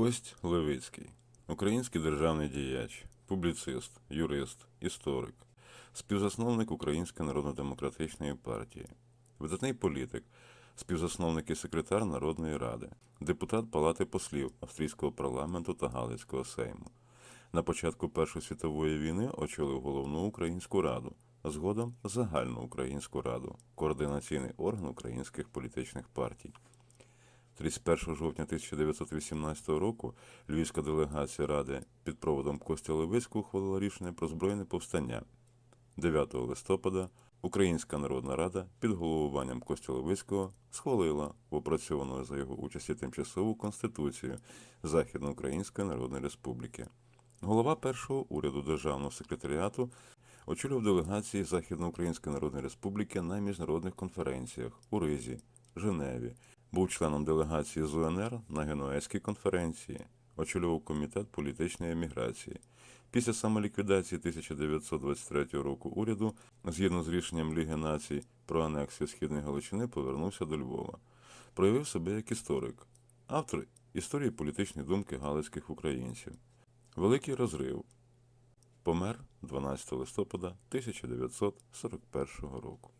Кость Левицький, український державний діяч, публіцист, юрист, історик, співзасновник Української народно-демократичної партії, видатний політик, співзасновник і секретар Народної ради, депутат Палати послів австрійського парламенту та Галицького сейму. На початку Першої світової війни очолив головну українську раду, а згодом загальну українську раду, координаційний орган українських політичних партій. 31 жовтня 1918 року львівська делегація Ради під проводом Костя Левицького ухвалила рішення про збройне повстання. 9 листопада Українська Народна Рада під головуванням Костя Левицького схвалила в опрацьовану за його участі тимчасову конституцію Західноукраїнської Народної Республіки. Голова першого уряду Державного секретаріату очолював делегації Західноукраїнської Народної Республіки на міжнародних конференціях у Ризі, Женеві, був членом делегації з УНР на Генуезькій конференції, очолював комітет політичної еміграції. Після самоліквідації 1923 року уряду, згідно з рішенням Ліги націй про анексію Східної Галичини, повернувся до Львова. Проявив себе як історик, автор історії політичної думки галицьких українців. Великий розрив. Помер 12 листопада 1941 року.